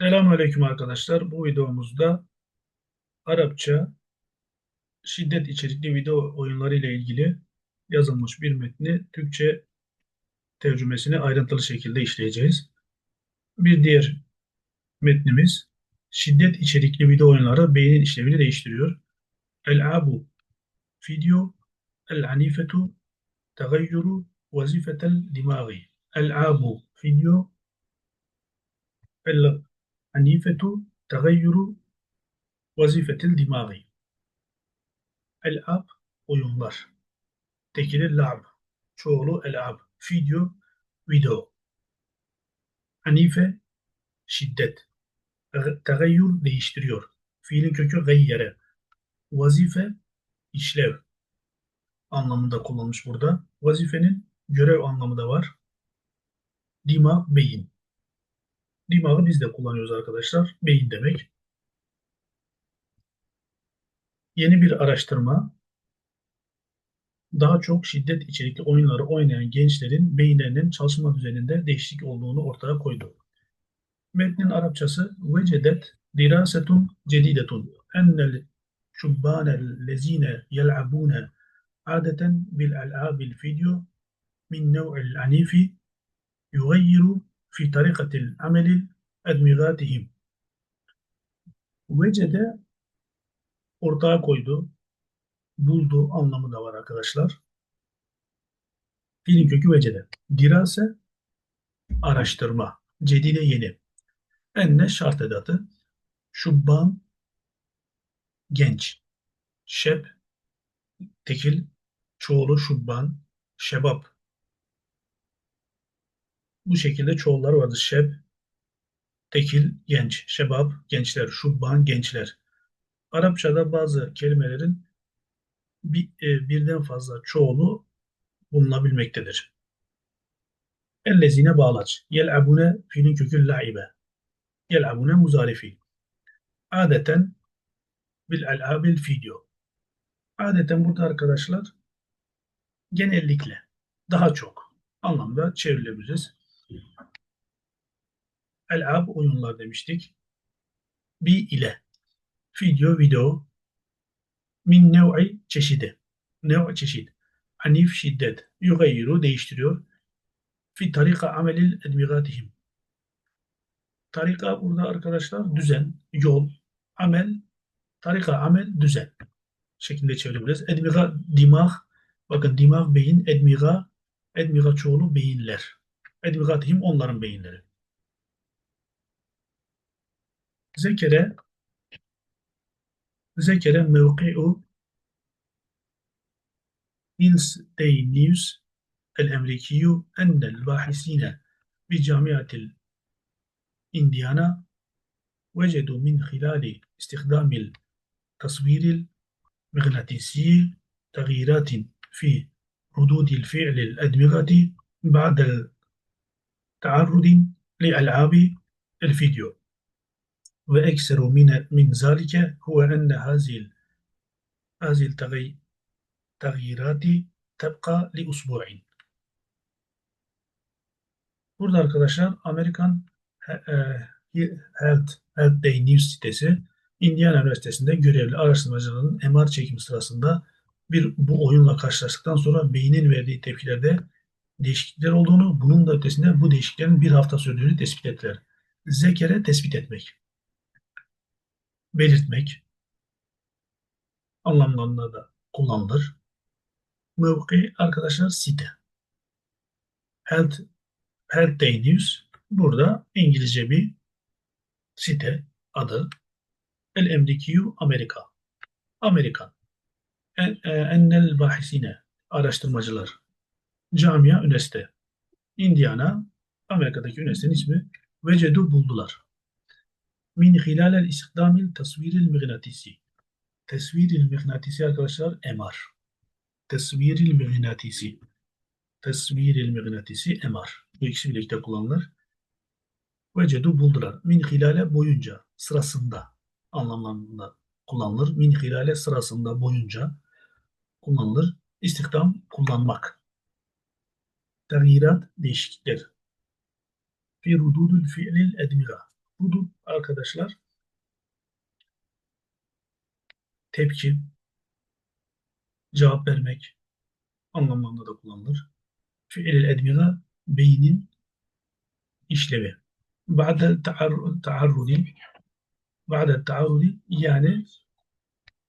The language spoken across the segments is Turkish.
Selamünaleyküm arkadaşlar. Bu videomuzda Arapça şiddet içerikli video oyunları ile ilgili yazılmış bir metni Türkçe tercümesini ayrıntılı şekilde işleyeceğiz. Bir diğer metnimiz şiddet içerikli video oyunları beynin işlevini değiştiriyor. El-abu video el-anifetu tegayyuru vazifetel dimagi. El-abu video el-anifetu tegayyuru vazifetil dimagi. El-ab oyunlar. Tekili la'b. Çoğulu el-ab. Video video. Hanife şiddet. Tegayyür değiştiriyor. Fiilin kökü gayyere. Vazife işlev anlamında kullanılmış burada. Vazifenin görev anlamı da var. Dima beyin. Dimağı biz de kullanıyoruz arkadaşlar. Beyin demek. Yeni bir araştırma daha çok şiddet içerikli oyunları oynayan gençlerin beyinlerinin çalışma düzeninde değişiklik olduğunu ortaya koydu. Metnin Arapçası vecedet dirasetun cedidetun ennel şubbanellezine yel'abune adeten bil al'abil video min nev'il anifi yugayyiru fi tarikatil amelil edmigatihim. Vecede ortaya koydu, buldu anlamı da var arkadaşlar. Fiilin kökü vecede. Dirase araştırma. Cedide yeni. Enne şart edatı. Şubban genç. Şeb tekil çoğulu şubban şebap. Bu şekilde çoğullar vardır. Şeb tekil genç. Şebap gençler. Şubban gençler. Arapçada bazı kelimelerin bir, e, birden fazla çoğulu bulunabilmektedir. Ellezine bağlaç. Yel'abune fiilin kökü la'ibe. Yel'abune muzarifi. Adeten bil al'abil video. Adeten burada arkadaşlar genellikle daha çok anlamda çevrilebiliriz. El-ab oyunlar demiştik. Bi ile video video min nev'i çeşidi. Nev çeşit. Hanif şiddet. Yugayyiru değiştiriyor. Fi tarika amelil edmigatihim. Tarika burada arkadaşlar düzen, yol, amel, tarika amel, düzen şeklinde çevirebiliriz. Edmiga dimag, bakın dimag beyin, edmiga, edmiga çoğulu beyinler. Edmigatihim onların beyinleri. Zekere ذكر موقع هيلز داي نيوز الأمريكي أن الباحثين بجامعة إنديانا وجدوا من خلال استخدام التصوير المغناطيسي تغييرات في ردود الفعل الأدمغة بعد تعرض لألعاب الفيديو وأكثر من من ذلك هو أن هذه هذه التغييرات تبقى لأسبوع. Burada arkadaşlar Amerikan Health, Health Day News sitesi Indiana Üniversitesi'nde görevli araştırmacıların MR çekimi sırasında bir bu oyunla karşılaştıktan sonra beynin verdiği tepkilerde değişiklikler olduğunu, bunun da ötesinde bu değişikliklerin bir hafta sürdüğünü tespit ettiler. Zekere tespit etmek belirtmek anlamlarında da kullanılır. Mevki arkadaşlar site. Health, Health Day News burada İngilizce bir site adı. El MDQ Amerika. Amerikan. Ennel bahisine araştırmacılar. Camia Üniversite. Indiana Amerika'daki üniversitenin ismi. Vecedu buldular min hilalel istikdamil tasviril mıgnatisi. Tasviril mıgnatisi arkadaşlar MR. Tasviril mıgnatisi. Tasviril mıgnatisi MR. Bu ikisi birlikte kullanılır. Vecedu buldular. Min hilale boyunca, sırasında anlamlarında kullanılır. Min hilale sırasında boyunca kullanılır. İstihdam kullanmak. Tagyirat değişiklikler. Fi rududul fi'lil edmiga budur arkadaşlar. Tepki, cevap vermek anlamlarında da kullanılır. Fiil edmira beynin işlevi. Ba'de taarrudi Ba'de taarrudi yani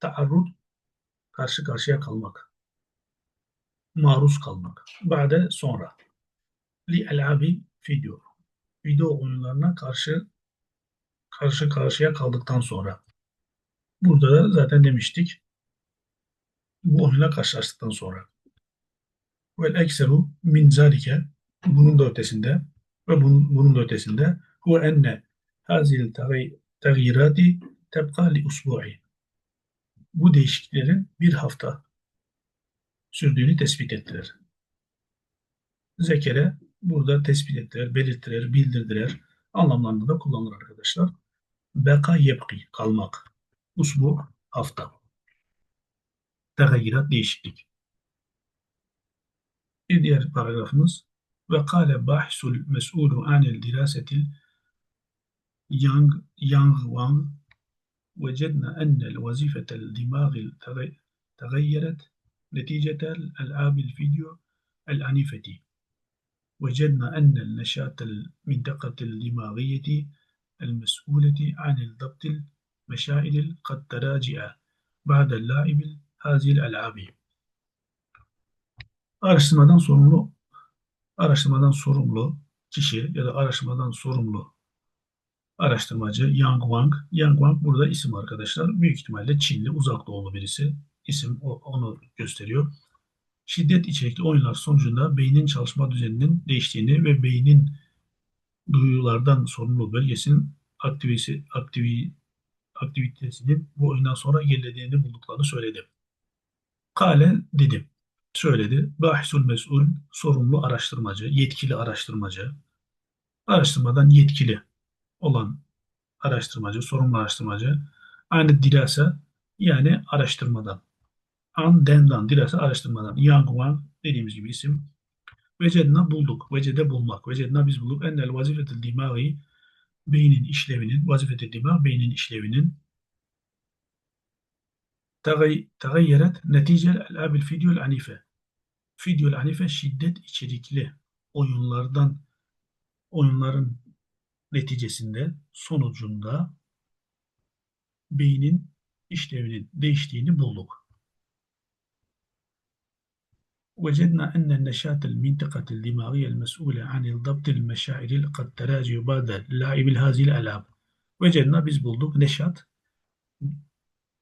taarrud karşı karşıya kalmak. Maruz kalmak. Ba'de sonra. Li el'abi video. Video oyunlarına karşı karşı karşıya kaldıktan sonra. Burada da zaten demiştik. Bu oyunla karşılaştıktan sonra. Vel ekseru min zalike bunun da ötesinde ve bunun, bunun da ötesinde huve enne hazil tagirati tebqa li usbu'i. Bu değişikliklerin bir hafta sürdüğünü tespit ettiler. Zekere burada tespit ettiler, belirttiler, bildirdiler. Anlamlarında da kullanılır arkadaşlar. Beka yebki, kalmak. Usbu, hafta. Tegayyirat, değişiklik. Bir diğer paragrafımız ve kâle bahsul mes'ûlu anil dirasetil yang yang wang vecedna ennel vazifetel dimâgil tegayyeret نتيجة ألعاب الفيديو العنيفة وجدنا أن النشاط المنطقة الدماغية المسؤولة عن الضبط المشاعر قد تراجع بعد اللعب هذه الألعاب araştırmadan sorumlu araştırmadan sorumlu kişi ya da araştırmadan sorumlu araştırmacı Yang Wang. Yang Wang burada isim arkadaşlar. Büyük ihtimalle Çinli, uzak doğulu birisi. İsim onu gösteriyor. Şiddet içerikli oyunlar sonucunda beynin çalışma düzeninin değiştiğini ve beynin duyulardan sorumlu bölgesinin aktivisi, aktivi, aktivitesinin bu oyundan sonra gerilediğini bulduklarını söyledi. Kale dedim söyledi. Bahisul mesul, sorumlu araştırmacı, yetkili araştırmacı, araştırmadan yetkili olan araştırmacı, sorumlu araştırmacı, aynı dilase yani araştırmadan, an dendan, dilase araştırmadan, Yang Wang dediğimiz gibi isim, vecedna bulduk, vecede bulmak, vecedna biz bulduk, ennel vazifetil dimagi, beynin işlevinin, vazifetil dimag, beynin işlevinin, tegayyeret neticel el-abil fidyol anife. Fidyol anife şiddet içerikli oyunlardan oyunların neticesinde sonucunda beynin işlevinin değiştiğini bulduk. وجدنا أن النشاط المنطقة الدماغية المسؤولة عن الضبط المشاعر قد تراجع بعد اللعب هذه الألعاب. Vecedna biz bulduk. Neşat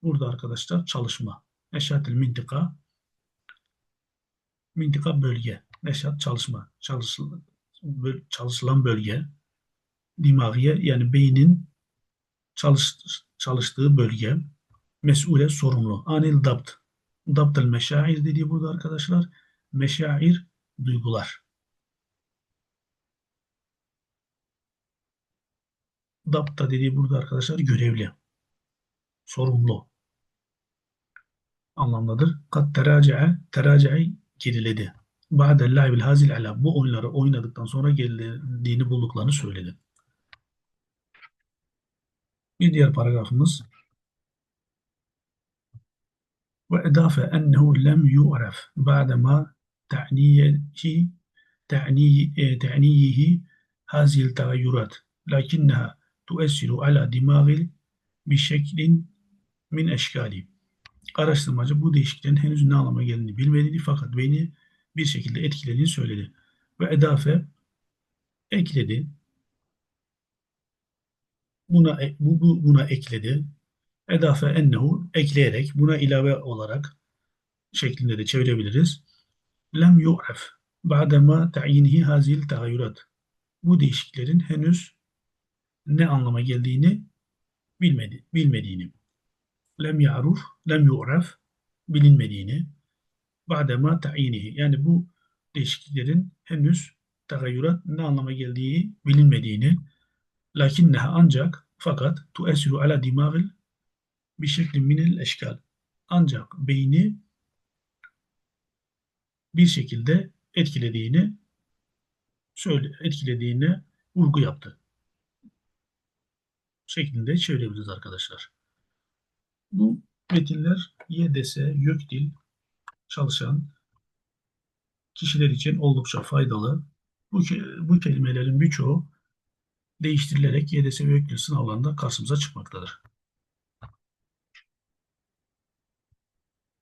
burada arkadaşlar çalışma. Neşatil mintika mintika bölge. Neşat çalışma. Çalışılan, çalışılan bölge dimagiye yani beynin çalış, çalıştığı bölge mes'ule sorumlu. Anil dabt. Dabtel meşair dediği burada arkadaşlar meşair duygular. Dabta dediği burada arkadaşlar görevli. Sorumlu anlamdadır. Kat teraci'e teraci'i geriledi. Ba'del la'ibil hazil ala bu oyunları oynadıktan sonra gerilediğini bulduklarını söyledi. Bir diğer paragrafımız ve edafe ennehu lem yu'ref ba'dema ta'niyehi ta'niyihi هذه التغيرات لكنها تؤثر على دماغ بشكل min eşkali. Araştırmacı bu değişikliklerin henüz ne anlama geldiğini bilmediğini fakat beyni bir şekilde etkilediğini söyledi. Ve edafe ekledi, buna e, bu, bu buna ekledi. Edafe ennehu ekleyerek buna ilave olarak şeklinde de çevirebiliriz. Lem yu'ref ba'dema ta'yinihi hazil tagayyurat. Bu değişiklerin henüz ne anlama geldiğini bilmedi, bilmediğini. Lem ya'ruf, lem yu'ref bilinmediğini. Ba'dema ta'yinihi yani bu değişikliklerin henüz tagayyurat ne anlama geldiği bilinmediğini lakinneha ancak fakat tuesiru ala dimagil bir şeklin minel eşkal. Ancak beyni bir şekilde etkilediğini söyle etkilediğini vurgu yaptı. şeklinde çevirebiliriz arkadaşlar. Bu metinler YDS, YÖKDİL çalışan kişiler için oldukça faydalı. Bu, bu kelimelerin birçoğu değiştirilerek YDS ve YÖKDİL sınavlarında karşımıza çıkmaktadır.